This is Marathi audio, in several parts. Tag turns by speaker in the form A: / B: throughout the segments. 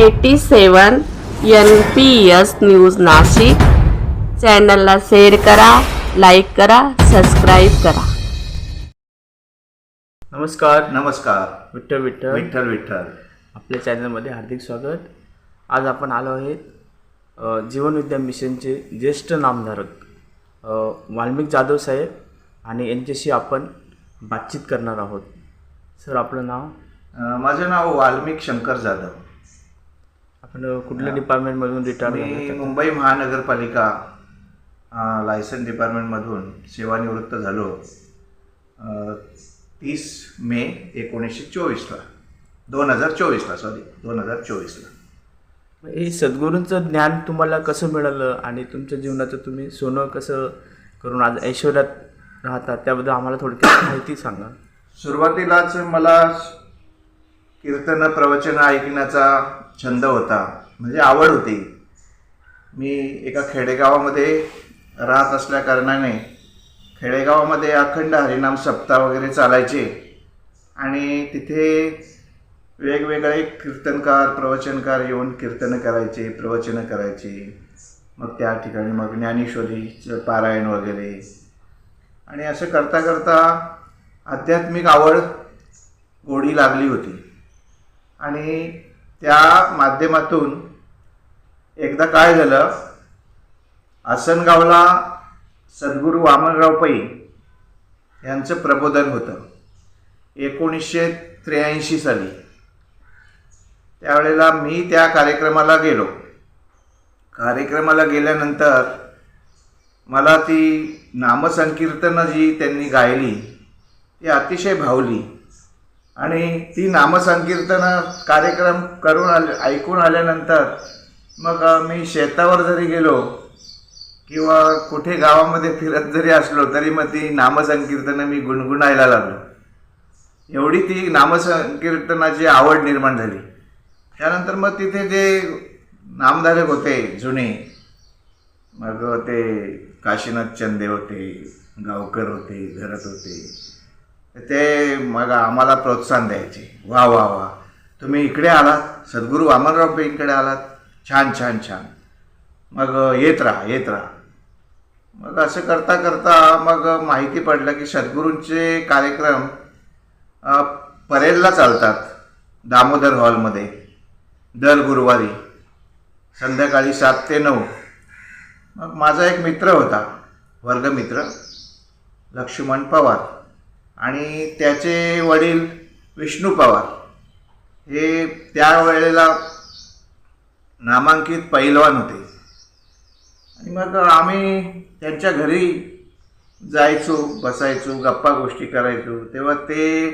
A: Eighty seven N P S news Nashik. चॅनलला शेअर करा लाईक करा सबस्क्राईब करा.
B: नमस्कार.
C: नमस्कार.
B: विठ्ठल विठ्ठल.
C: विठ्ठल विठ्ठल.
B: आपल्या चॅनलमध्ये हार्दिक स्वागत. आज आपण आलो आहे अ, जीवन विद्या मिशनचे ज्येष्ठ नामधारक अ, वाल्मिक जाधव साहेब आणि यांच्याशी आपण बातचीत करणार आहोत. सर आपलं नाव?
C: अं, माझं नाव वाल्मिक शंकर जाधव.
B: आपण कुठल्या डिपार्टमेंटमधून रिटायर
C: मी मुंबई महानगरपालिका अं, लायसन डिपार्टमेंटमधून सेवानिवृत्त झालो तीस मे एकोणीसशे चोवीसला दोन हजार चोवीसला सॉरी दोन हजार चोवीसला.
B: हे सद्गुरूंचं ज्ञान तुम्हाला कसं मिळालं आणि तुमच्या जीवनाचं तुम्ही सोनं कसं करून आज ऐश्वर्यात राहतात त्याबद्दल आम्हाला थोडक्यात माहिती सांगा.
C: सुरुवातीलाच मला कीर्तन प्रवचन ऐकण्याचा छंद होता म्हणजे आवड होती. मी एका खेडेगावामध्ये राहत असल्या कारणाने खेडेगावामध्ये अखंड हरिनाम सप्ताह वगैरे चालायचे आणि तिथे वेगवेगळे कीर्तनकार प्रवचनकार येऊन कीर्तन करायचे प्रवचनं करायचे. मग त्या ठिकाणी मग ज्ञानेश्वरीचं पारायण वगैरे. आणि असं करता करता आध्यात्मिक आवड गोडी लागली होती. आणि त्या माध्यमातून एकदा काय झालं? आसनगावला सद्गुरू वामनराव पै यांचं प्रबोधन होतं. एकोणीसशे त्र्याऐंशी साली. त्यावेळेला मी त्या कार्यक्रमाला गेलो. कार्यक्रमाला गेल्यानंतर मला ती नामसंकीर्तनं जी त्यांनी गायली ती अतिशय भावली. आणि ती नामसंकीर्तन कार्यक्रम करून आले ऐकून आल्यानंतर मग मी शेतावर जरी गेलो किंवा कुठे गावामध्ये फिरत जरी असलो तरी मग ती नामसंकीर्तनं मी गुणगुणायला लागलो. एवढी ती नामसंकीर्तनाची आवड निर्माण झाली. त्यानंतर मग तिथे जे नामधारक होते जुने मग ते काशीनाथ चंदे होते गावकर होते घरत होते ते मग आम्हाला प्रोत्साहन द्यायचे. वा वा वा. तुम्ही इकडे आलात सद्गुरू वामनराव पेंकडे आलात. छान छान छान. मग येत राहा येत राहा. मग असं करता करता मग माहिती पडलं की सद्गुरूंचे कार्यक्रम परेलला चालतात दामोदर हॉलमध्ये दर गुरुवारी संध्याकाळी सात ते नऊ. मग माझा एक मित्र होता वर्गमित्र लक्ष्मण पवार. आणि त्याचे वडील विष्णू पवार. हे त्यावेळेला नामांकित पैलवान होते. आणि मग आम्ही त्यांच्या घरी जायचो बसायचो गप्पा गोष्टी करायचो. तेव्हा ते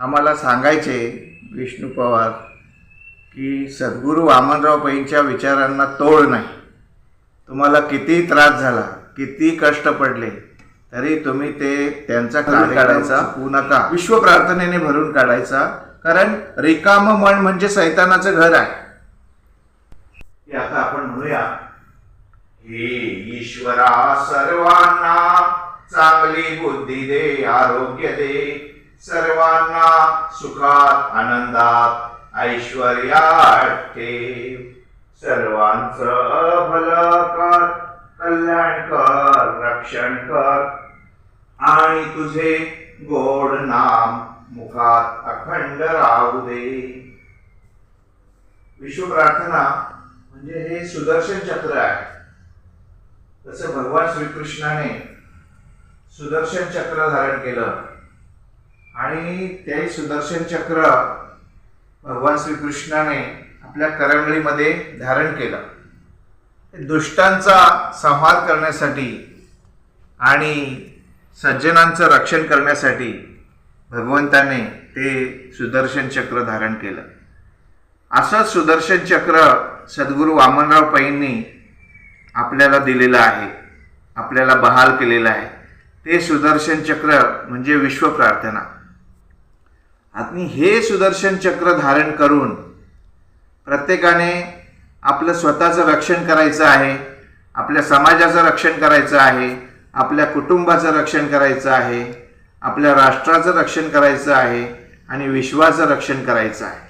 C: आम्हाला सांगायचे विष्णू पवार की सद्गुरू वामनराव पैंच्या विचारांना तोड नाही. तुम्हाला किती त्रास झाला किती कष्ट पडले तरी तुम्ही ते त्यांचा काढ काढायचा. होऊ नका. विश्व प्रार्थनेने भरून काढायचा कारण रिकाम मन म्हणजे सैतानाचं घर आहे. आता आपण म्हणूया हे ईश्वरा सर्वांना चांगली बुद्धी दे आरोग्य दे. सर्वांना सुखात आनंदात ऐश्वर्यात ठेव. सर्वांचं भलं कर. कल्याण कर रक्षण कर. आणि तुझे गोड नाम मुखात अखंड राहू दे. विश्व प्रार्थना म्हणजे हे सुदर्शन चक्र आहे. तसं भगवान श्रीकृष्णाने सुदर्शन चक्र धारण केलं आणि ते सुदर्शन चक्र भगवान श्रीकृष्णाने आपल्या करंगळीमध्ये धारण केलं. दुष्टांचा संहार करण्यासाठी आणि सज्जनांचं रक्षण करण्यासाठी भगवंताने ते सुदर्शन चक्र धारण केलं. असं सुदर्शन चक्र सद्गुरू वामनराव पैंनी आपल्याला दिलेलं आहे आपल्याला बहाल केलेलं आहे. ते सुदर्शन चक्र म्हणजे विश्व प्रार्थना. आणि हे सुदर्शन चक्र धारण करून प्रत्येकाने आपलं स्वतःचं रक्षण करायचं आहे आपल्या समाजाचं रक्षण करायचं आहे आपल्या कुटुंबाचं रक्षण करायचं आहे आपल्या राष्ट्राचं रक्षण करायचं आहे आणि विश्वाचं रक्षण करायचं आहे.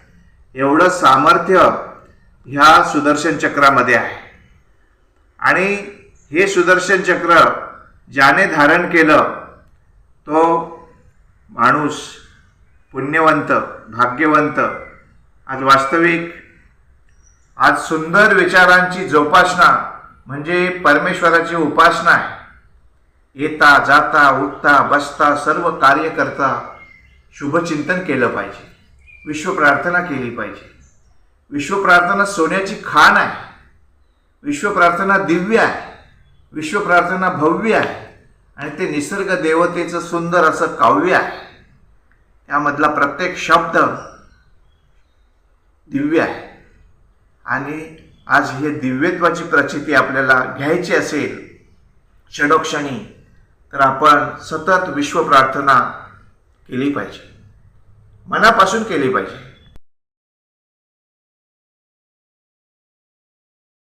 C: एवढं सामर्थ्य ह्या सुदर्शन चक्रामध्ये आहे. आणि हे सुदर्शन चक्र ज्याने धारण केलं तो माणूस पुण्यवंत भाग्यवंत आज वास्तविक आज सुंदर विचारांची जोपासना म्हणजे परमेश्वराची उपासना आहे. येता जाता उठता बसता सर्व कार्य करता शुभचिंतन केलं पाहिजे. विश्वप्रार्थना केली पाहिजे. विश्वप्रार्थना सोन्याची खाण आहे. विश्वप्रार्थना दिव्य आहे. विश्वप्रार्थना भव्य आहे. आणि ते निसर्ग देवतेचं सुंदर असं काव्य आहे. त्यामधला प्रत्येक शब्द दिव्य आहे. आणि आज हे दिव्यत्वाची प्रचिती आपल्याला घ्यायची असेल क्षणोक्षणी तर आपण सतत विश्व प्रार्थना केली पाहिजे. मनापासून केली पाहिजे.